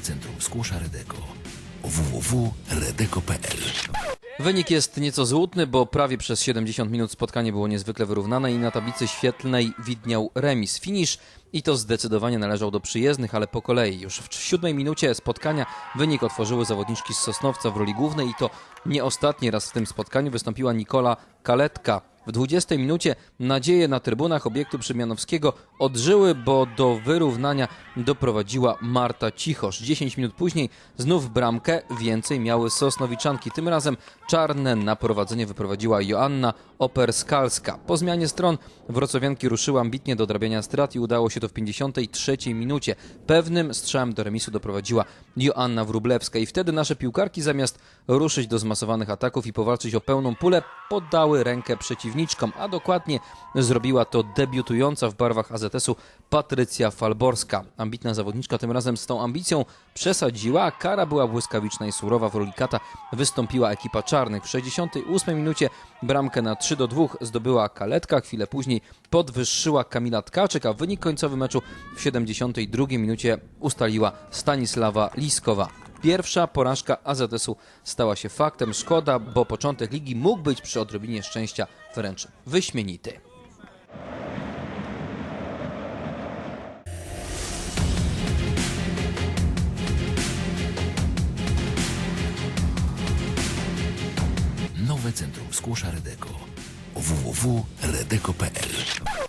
Centrum Skłosza Redeko www.redeko.pl Wynik jest nieco złudny, bo prawie przez 70 minut spotkanie było niezwykle wyrównane i na tablicy świetlnej widniał remis. Finisz i to zdecydowanie należał do przyjezdnych, ale po kolei. Już w siódmej minucie spotkania wynik otworzyły zawodniczki z Sosnowca w roli głównej i to nie ostatni raz w tym spotkaniu wystąpiła Nikola Kaletka. W 20 minucie nadzieje na trybunach obiektu Przemianowskiego odżyły, bo do wyrównania doprowadziła Marta Cichosz. 10 minut później znów bramkę więcej miały Sosnowiczanki. Tym razem czarne na prowadzenie wyprowadziła Joanna Operskalska. Po zmianie stron wrocławianki ruszyły ambitnie do odrabiania strat i udało się to w 53 minucie. Pewnym strzałem do remisu doprowadziła Joanna Wrublewska i wtedy nasze piłkarki zamiast ruszyć do zmasowanych ataków i powalczyć o pełną pulę, poddały rękę przeciwniczkom, a dokładnie zrobiła to debiutująca w barwach AZS-u Patrycja Falborska. Ambitna zawodniczka tym razem z tą ambicją przesadziła, kara była błyskawiczna i surowa. W roli kata wystąpiła ekipa czarnych. W 68 minucie bramkę na 3 do 2 zdobyła Kaletka, chwilę później podwyższyła Kamila Tkaczyk, a wynik końcowy meczu w 72 minucie ustaliła Stanisława Liskowa. Pierwsza porażka AZS-u stała się faktem. Szkoda, bo początek ligi mógł być przy odrobinie szczęścia wręcz wyśmienity. Nowe Centrum Skłosza Redeko www.redeko.pl